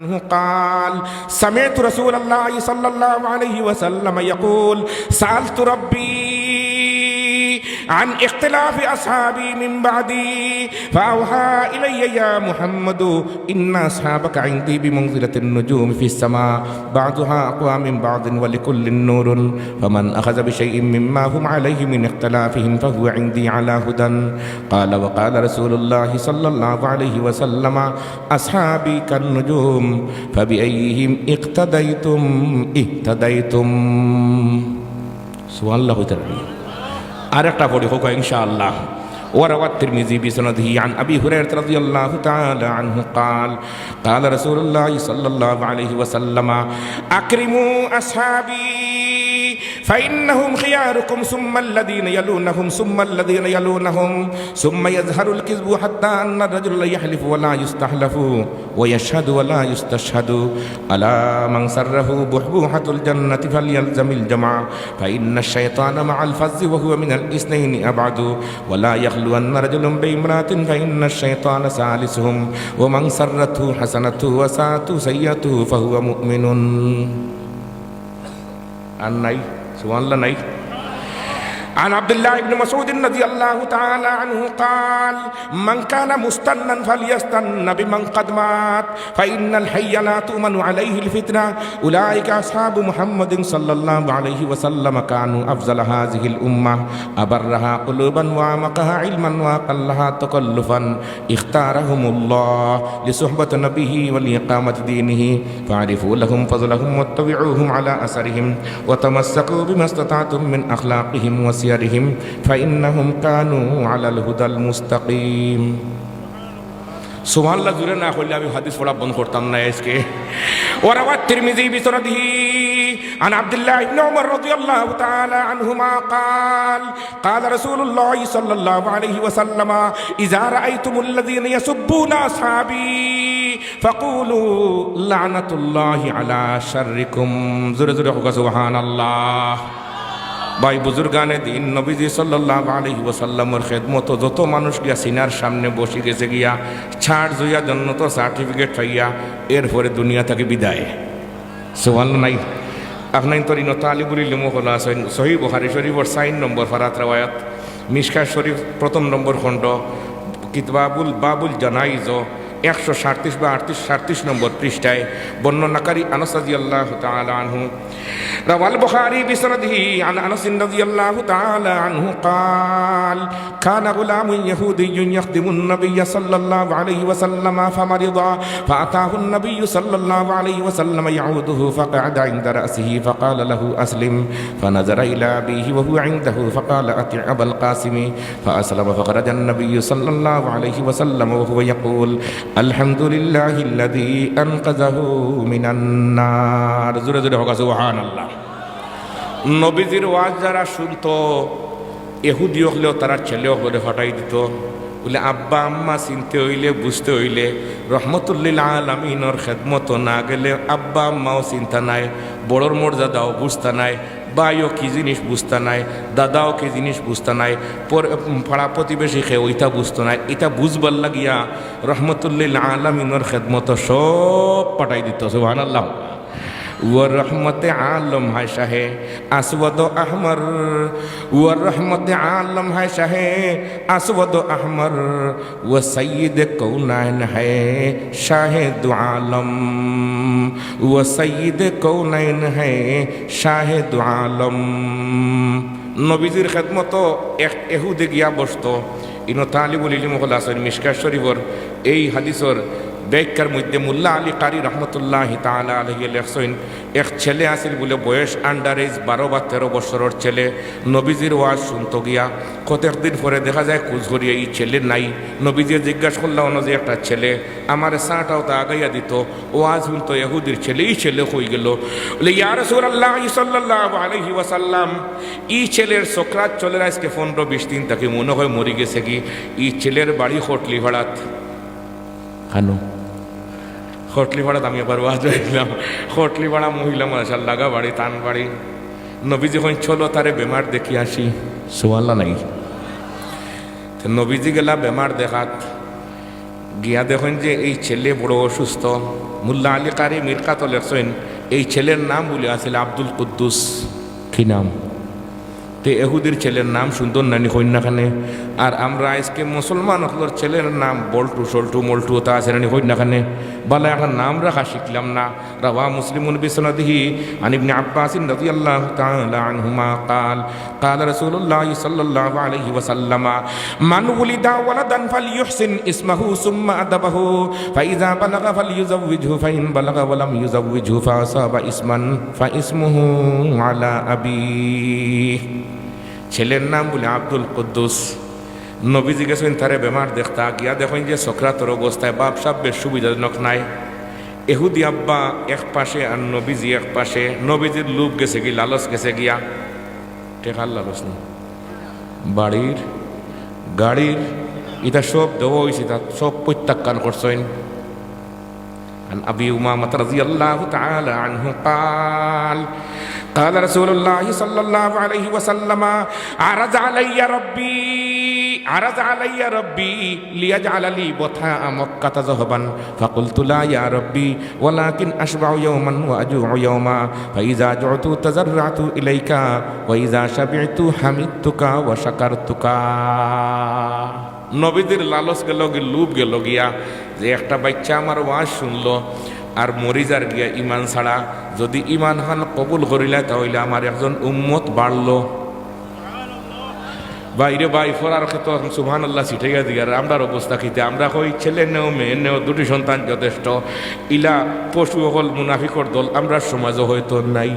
قال سمعت رسول الله صلى الله عليه وسلم يقول سألت ربي عن اختلاف أصحابي من بعدي فأوحى إلي يا محمد إن أصحابك عندي بمنزلة النجوم في السماء بعضها أقوى من بعض ولكل نور فمن أخذ بشيء مما هم عليه من اختلافهم فهو عندي على هدى. قال وقال رسول الله صلى الله عليه وسلم أصحابي كالنجوم فبأيهم اقتديتم؟ اهتديتم. سبحان الله تعالى আরেকটা পড়ি হোক ইনশাআল্লাহ وروى الترمذي بسنده عن ابي هريره رضي الله تعالى عنه قال قال رسول الله صلى الله عليه وسلم اكرموا اصحابي فإنهم خياركم ثم الذين يلونهم ثم الذين يلونهم. ثم يظهر الكذب حتى أن الرجل يحلف ولا يستحلف ويشهد ولا يستشهد. ألا من سره بحبوحة الجنة فليلزم الجمع. فإن الشيطان مع الفز وهو من الاثنين أبعد. ولا يخلون رجل بامرأة فإن الشيطان ثالثهم. ومن سرته حسنته وساءته سيئته فهو مؤمن. আর নাই সুবহানাল্লাহ নাই عن عبد الله بن مسعود رضي الله تعالى عنه قال من كان مستنا فليستن بمن قد مات فإن الحي لا تؤمن عليه الفتنة. أولئك أصحاب محمد صلى الله عليه وسلم كانوا أفضل هذه الأمة. أبرها قلوبا وأعمقها علما وأقلها تكلفا. اختارهم الله لصحبة نبيه ولإقامة دينه. فاعرفوا لهم فضلهم واتبعوهم على أثرهم. وتمسكوا بما استطعتم من أخلاقهم وسيرهم فإنهم كانوا على الهدى المستقيم সুবহান আল্লাহ জুড়ে না করলে আমি হাদিস পড়া বন্ধ করতাম না আজকে وروى الترمذي بسنده عن عبد الله بن عمر رضي الله تعالى عنهما قال قال رسول الله صلى الله عليه وسلم إذا رأيتم الذين يسبون أصحابي فقولوا لعنة الله على شركم زر زر سبحان الله ভাই বুজুর্গানে দিন নবীজি সাল্লাহ আলহি ওসাল্লামর খেদমত, যত মানুষ গিয়া সিনার সামনে বসে গেছে গিয়া ছাড় জুইয়া জন্য তো সার্টিফিকেট পাইয়া, এরপরে দুনিয়া থেকে বিদায়। সোহান নাই আপনার তরি নত আলিবুরি লিমো হলো সহি বহারি শরীফর সাইন নম্বর ফারাত রাওয়ায়াত মিসকা শরীফ প্রথম নম্বর খণ্ড কিতবাবুল বাবুল জানাইজ, একশো সাঁত্রিশ বা আটত্রিশ সাঁত্রিশ নম্বর পৃষ্ঠায়, বর্ণনাকারী আনস রাজি আল্লাহ তাআলা আনহু। روى البخاري بسنده عن أنس رضي الله تعالى عنه قال كان غلام يهودي يخدم النبي صلى الله عليه وسلم فمرض فأتاه النبي صلى الله عليه وسلم يعوده فقعد عند رأسه فقال له أسلم. فنظر إلى أبيه وهو عنده فقال اتع أبا القاسم. فأسلم فخرج النبي صلى الله عليه وسلم وهو يقول الحمد لله الذي أنقذه من النار. زر زر سبحان الله. নবীজির ওয়াজ যারা শুনত এহুদি হলেও তারা ছেলে হলে হটাই দিত। বলে, আব্বা, আম্মা, চিনতে হইলে, বুঝতে হইলে, রহমতুল্লিল আলমিনর খেদমত না গেলে আব্বা, আম্মাও চিন্তা নাই, বড়র মর্যাদাও বুঝতা নাই, বাইও কি জিনিস বুঝতা নাই, দাদাও কি জিনিস বুঝতা নাই পাড়া প্রতিবেশী খে ওইটা বুঝতো নাই এটা বুঝবার লাগিয়া রহমতুল্লিল আলমিনর খেদমত সব পাঠাই দিত সুহান আল্লাহ ورحمت عالم ہے شاہ اسود و احمر ورحمت عالم ہے شاہ اسود و احمر و سید کونین ہے شاہ دو عالم و سید کونین ہے شاہ دو عالم নবীজির খেদমত এক এহুদে গিয়া বসত ইনো তালিবুল ইলিম হল আসেন মিসকা শরীফর এই হাদিসর ব্যাখ্যার মধ্যে মুল্লা আলী কারি রহমতুল্লাহ তালা আলহি লেখছেন, এক ছেলে আসিল বলে বয়স আন্ডার এজ বারো বা তেরো বছরের ছেলে। নবীজির ওয়াজ শুনতো গিয়া, কতক দিন পরে দেখা যায় কুচঘরিয়া এই ছেলে নাই। নবীজির জিজ্ঞাসা করলাম যে একটা ছেলে? আমার সাঁটাও তা আগাইয়া দিত। ওয়াজ শুনতো এহুদির ছেলে, এই ছেলে হয়ে গেল? বলে ইয়ার রসুল আল্লাহ সাল্লাহ আলহি ওয়াসাল্লাম ই ছেলের সকরাত চলে আজকে পনেরো বিশ দিন তাকে মনে হয় মরি গেছে কি? ই ছেলের বাড়ি হোটলি ভাড়াত। হোটলি ভাড়া আমি আবার ওয়াজ হইলাম হোটলি ভাড়া মহিলা মাসাল লাগা বাড়ি তান বাড়ি নবী যখন চলো তারে বেমার দেখি আসি সোয়াল্লা নাই নবীজি গেলা বেমার দেখাত গিয়া দেখেন যে এই ছেলে বড় অসুস্থ মুল্লা আলী কারি মিরকাত লেখছেন এই ছেলের নাম বলে আছিল আব্দুল কুদ্দুস কি নাম তে এহুদির ছেলের নাম সুন্দর নানি কন্যাখানে আর আমরা আজকে মুসলমান হলোর ছেলের নাম বল্টু সল্টু মল্টু তা আছে নানি কন্যাখানে বলে একটা নাম রাখা শিখলাম না রাওয়া মুসলিমুন বিসনাদিহি আন ইবনে আব্বাস রাদিয়াল্লাহু তাআলা আনহুমা قال قال رسول الله صلى الله عليه وسلم من ولد ولدا فليحسن اسمه ثم أدبه فإذا بلغ فليزوجه فإن بلغ ولم يزوجه فأصاب اسما فاسمه على أبيه ছেলের নাম বলে আব্দুল কুদ্দুস নবীজি গেছেন তারে বেমার দেখতা গিয়া দেখেন যে সক্রাতর অবস্থায় বাপ সাপ বেশ সুবিধাজনক নাই এহুদি আব্বা এক পাশে আর নবীজি এক পাশে নবীজির লুপ গেছে কি লালস গেছে গিয়া টেকার লালস না বাড়ির গাড়ির এটা সব দেওয়া হয়েছে তা সব প্রত্যাখ্যান করছেন عن أبي أمامة رضي الله تعالى عنه قال قال رسول الله صلى الله عليه وسلم عرض علي ربي عرض علي ربي ليجعل لي بطحاء مكة ذهبا فقلت لا يا ربي ولكن أشبع يوما وأجوع يوما فإذا جعت تزرعت إليك وإذا شبعت حمدتك وشكرتك নবীদের লালস গেল গিয়ে লুপ গেল গিয়া যে একটা বাচ্চা আমার ওয়াজ শুনলো আর মরিজার গিয়া ইমান ছাড়া, যদি ইমান হান কবুল করিলা তাহলে আমার একজন উম্মত বাড়লো বাইরে বাই ফরার ক্ষেত্রে সুহান আল্লাহ দিয়ে দিগার আমরার অবস্থা খিতে আমরা কই ছেলে নেও মেয়ে নেও, দুটি সন্তান যথেষ্ট। ইলা পশু হল মুনাফিকর দল আমরা সমাজও হয়তো নাই।